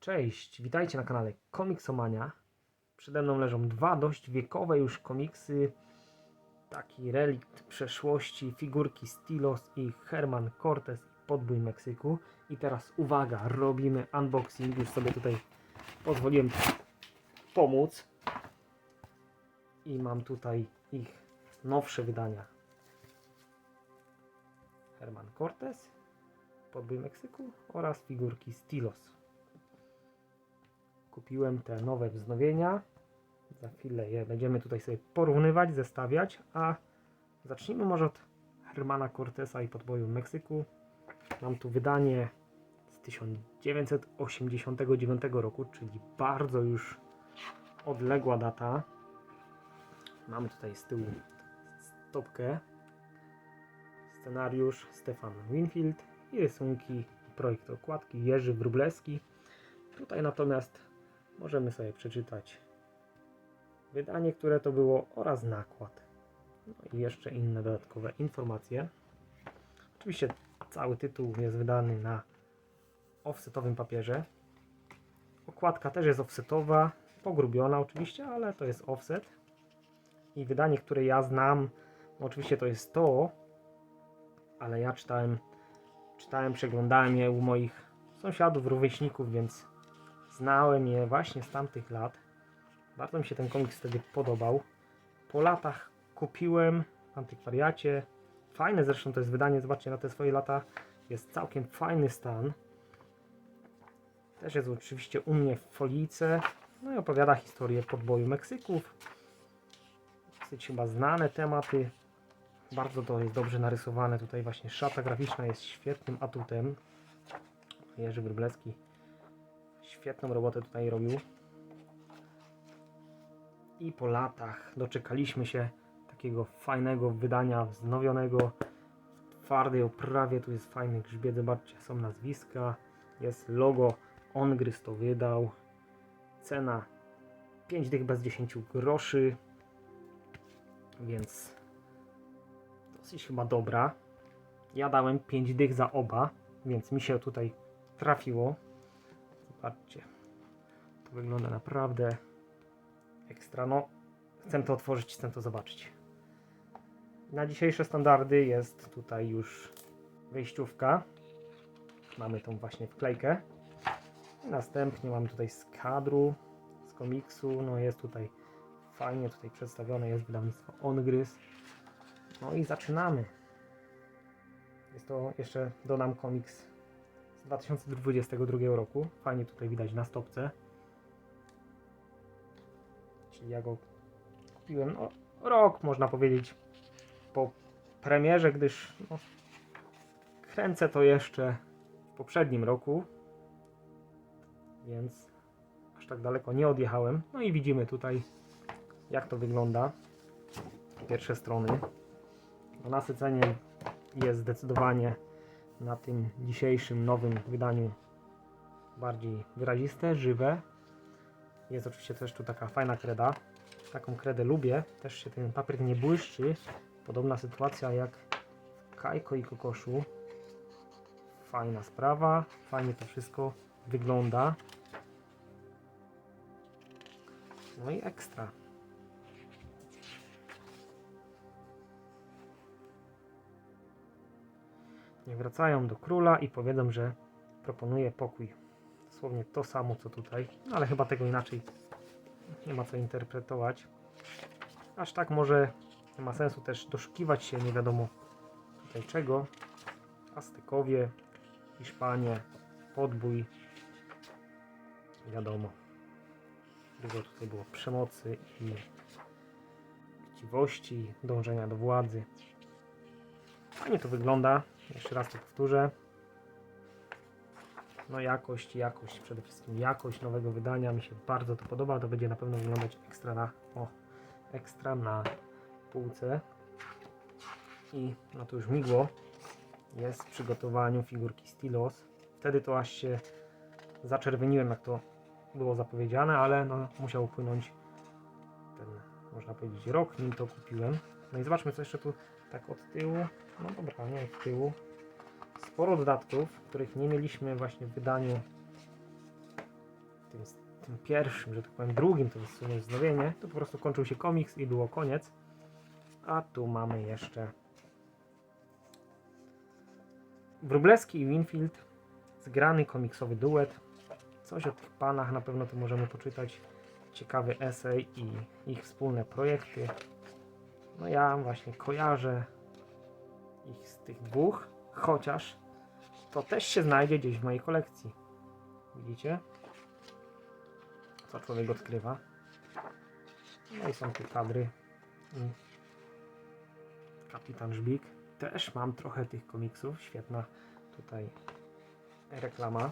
Cześć, witajcie na kanale Komiksomania. Przede mną leżą dwa dość wiekowe już komiksy. Taki relikt przeszłości, figurki Stilos i Herman Cortez i Podbój Meksyku. I teraz uwaga, robimy unboxing. Już sobie tutaj pozwoliłem pomóc. I mam tutaj ich nowsze wydania. Herman Cortez, Podbój Meksyku oraz figurki Stilos kupiłem te nowe wznowienia. Za chwilę je będziemy tutaj sobie porównywać, zestawiać, a zacznijmy może od Hermana Cortesa i podboju w Meksyku. Mam tu wydanie z 1989 roku, czyli bardzo już odległa data. Mamy tutaj z tyłu stopkę, scenariusz Stefan Winfield i rysunki projekt okładki Jerzy Wróblewski. Tutaj natomiast możemy sobie przeczytać wydanie, które to było oraz nakład. No i jeszcze inne dodatkowe informacje. Oczywiście cały tytuł jest wydany na offsetowym papierze. Okładka też jest offsetowa, pogrubiona oczywiście, ale to jest offset. I wydanie, które ja znam, no oczywiście to jest to, ale ja czytałem, czytałem, przeglądałem je u moich sąsiadów, rówieśników, więc Znałem je właśnie z tamtych lat. Bardzo mi się ten komiks wtedy podobał. Po latach kupiłem w antykwariacie. Fajne zresztą to jest wydanie, zobaczcie na te swoje lata. Jest całkiem fajny stan. Też jest oczywiście u mnie w folijce. No i opowiada historię podboju Meksyków. Dosyć chyba znane tematy. Bardzo to jest dobrze narysowane. Tutaj właśnie szata graficzna jest świetnym atutem. Jerzy Wróblewski świetną robotę tutaj robił. I po latach doczekaliśmy się takiego fajnego wydania, wznowionego w twardej oprawie. Tu jest fajny grzbiet, zobaczcie, są nazwiska, jest logo, Ongryz to wydał. Cena 5 dych bez 10 groszy, więc dosyć chyba dobra. Ja dałem 5 dych za oba, więc mi się tutaj trafiło. Zobaczcie. To wygląda naprawdę ekstra. No, chcę to otworzyć, chcę to zobaczyć. Na dzisiejsze standardy jest tutaj już wejściówka. Mamy tą właśnie wklejkę. Następnie mamy tutaj z kadru, z komiksu. No jest tutaj fajnie tutaj przedstawione jest wydawnictwo Ongryz. No i zaczynamy. Jest to jeszcze dodam komiks z 2022 roku. Fajnie tutaj widać na stopce. Czyli ja go kupiłem no, rok, można powiedzieć, po premierze, gdyż no, kręcę to jeszcze w poprzednim roku, więc aż tak daleko nie odjechałem. No i widzimy tutaj, jak to wygląda. Pierwsze strony. Nasycenie jest zdecydowanie na tym dzisiejszym nowym wydaniu bardziej wyraziste, żywe. Jest oczywiście też tu taka fajna kreda. Taką kredę lubię. Też się ten papier nie błyszczy. Podobna sytuacja jak w Kajko i Kokoszu. Fajna sprawa. Fajnie to wszystko wygląda. No i ekstra. Niech wracają do króla i powiedzą, że proponuje pokój. Dosłownie to samo co tutaj, no ale chyba tego inaczej nie ma co interpretować. Aż tak może nie ma sensu też doszukiwać się nie wiadomo tutaj czego. Aztekowie, Hiszpanie, podbój. Wiadomo. Dużo tutaj było przemocy i chciwości, dążenia do władzy. Fajnie to wygląda. Jeszcze raz to powtórzę. No jakość, jakość, przede wszystkim jakość nowego wydania mi się bardzo to podoba. To będzie na pewno wyglądać ekstra na, o, ekstra na półce. I no to już migło jest w przygotowaniu figurki Stilos. Wtedy to aż się zaczerwieniłem, jak to było zapowiedziane, ale no musiał upłynąć ten, można powiedzieć, rok, nim to kupiłem. No i zobaczmy, co jeszcze tu tak od tyłu. No dobra, nie od tyłu. Sporo dodatków, których nie mieliśmy właśnie w wydaniu tym, tym pierwszym, że tak powiem drugim, to jest w sumie wznowienie, to po prostu kończył się komiks i było koniec. A tu mamy jeszcze Wróblewski i Winfield, zgrany komiksowy duet. Coś o tych panach na pewno tu możemy poczytać. Ciekawy esej i ich wspólne projekty. No ja właśnie kojarzę ich z tych dwóch, chociaż to też się znajdzie gdzieś w mojej kolekcji. Widzicie? Co człowiek odkrywa. No i są tu kadry. Kapitan Żbik. Też mam trochę tych komiksów. Świetna tutaj reklama.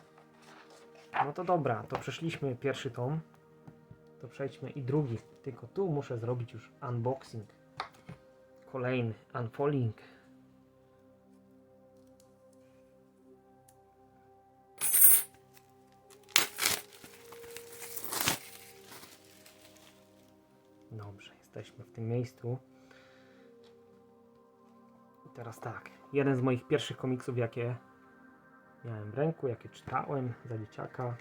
No to dobra, to przeszliśmy pierwszy tom. To przejdźmy i drugi. Tylko tu muszę zrobić już unboxing. Kolejny unfolding. Dobrze, jesteśmy w tym miejscu. I teraz tak, jeden z moich pierwszych komiksów, jakie miałem w ręku, jakie czytałem za dzieciaka.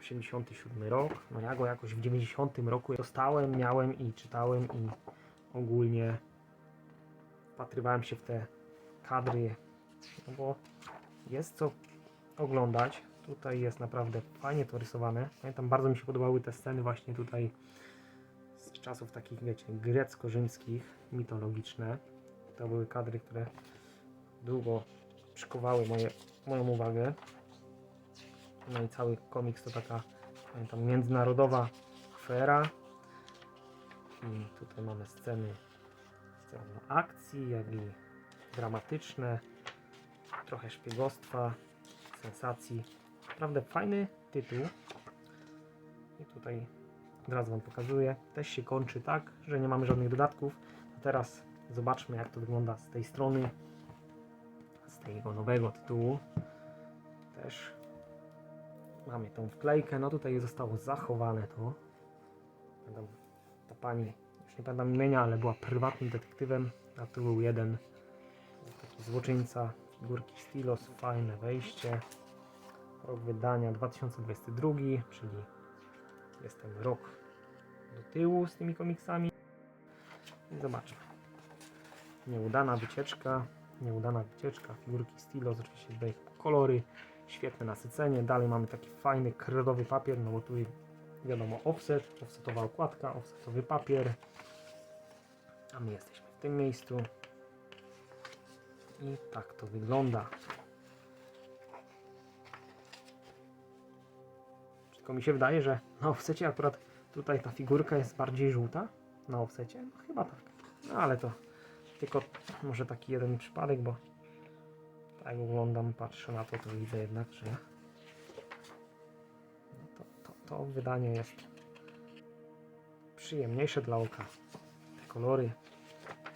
87 rok. No ja go jakoś w 90 roku dostałem, miałem i czytałem i ogólnie wpatrywałem się w te kadry, no bo jest co oglądać. Tutaj jest naprawdę fajnie to rysowane. Pamiętam, bardzo mi się podobały te sceny właśnie tutaj z czasów takich, wiecie, grecko-rzymskich, mitologiczne. To były kadry, które długo przykowały moje, moją uwagę. No i cały komiks to taka, pamiętam, międzynarodowa afera. I tutaj mamy sceny, sceny akcji, jak i dramatyczne, trochę szpiegostwa, sensacji. Naprawdę fajny tytuł. I tutaj od razu Wam pokazuję. Też się kończy tak, że nie mamy żadnych dodatków. A teraz zobaczmy, jak to wygląda z tej strony, z tego nowego tytułu. Też mamy tą wklejkę. No tutaj zostało zachowane to. Ta pani, już nie pamiętam imienia, ale była prywatnym detektywem. A tu był jeden taki złoczyńca, figurki Stilos, fajne wejście. Rok wydania 2022, czyli jest ten rok do tyłu z tymi komiksami. I zobaczmy. Nieudana wycieczka, nieudana wycieczka, figurki Stilos, oczywiście kolory, świetne nasycenie. Dalej mamy taki fajny kredowy papier, no bo tu wiadomo offset, offsetowa okładka, offsetowy papier. A my jesteśmy w tym miejscu. I tak to wygląda. Tylko mi się wydaje, że na offsecie akurat tutaj ta figurka jest bardziej żółta. Na offsecie? No chyba tak. No ale to tylko może taki jeden przypadek, bo tak oglądam, patrzę na to, to widzę jednak, że to, wydanie jest przyjemniejsze dla oka. Te kolory,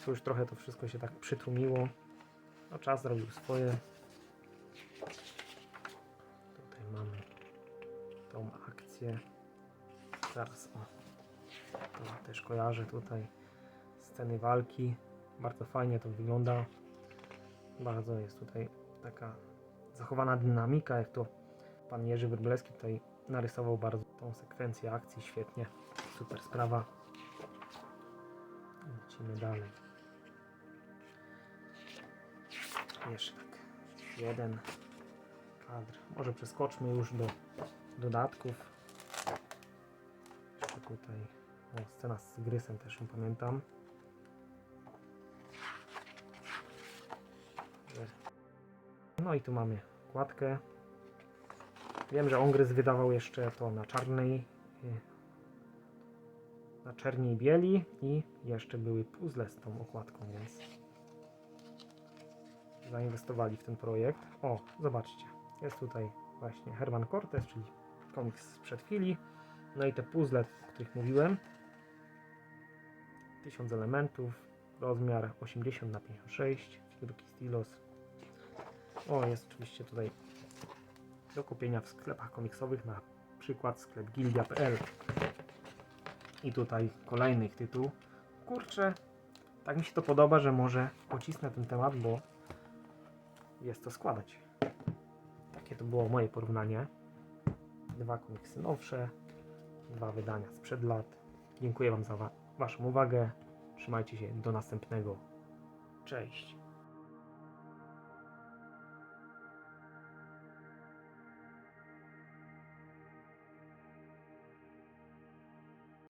tu już trochę to wszystko się tak przytłumiło. No czas zrobił swoje. Tutaj mamy tą akcję. Zaraz o. To też kojarzę tutaj sceny walki. Bardzo fajnie to wygląda. Bardzo jest tutaj taka zachowana dynamika, jak to pan Jerzy Wróblewski tutaj narysował bardzo tą sekwencję akcji świetnie. Super sprawa. Lecimy dalej. Jeszcze tak. Jeden kadr. Może przeskoczmy już do dodatków. Jeszcze tutaj o, scena z tygrysem też ją pamiętam. No i tu mamy kładkę. Wiem, że Ongryz wydawał jeszcze to na czarnej, y, na czerni i bieli i jeszcze były puzzle z tą okładką, więc zainwestowali w ten projekt. O, zobaczcie, jest tutaj właśnie Herman Cortez, czyli komiks sprzed chwili. No i te puzzle, o których mówiłem. 1000 elementów, rozmiar 80 na 56, figurki Stilos. O, jest oczywiście tutaj do kupienia w sklepach komiksowych, na przykład sklep gildia.pl. I tutaj kolejny tytuł. Kurczę, tak mi się to podoba, że może pocisnę ten temat, bo jest to składać. Takie to było moje porównanie. dwa komiksy nowsze, dwa wydania sprzed lat. Dziękuję Wam za wa- Waszą uwagę. Trzymajcie się do następnego. Cześć.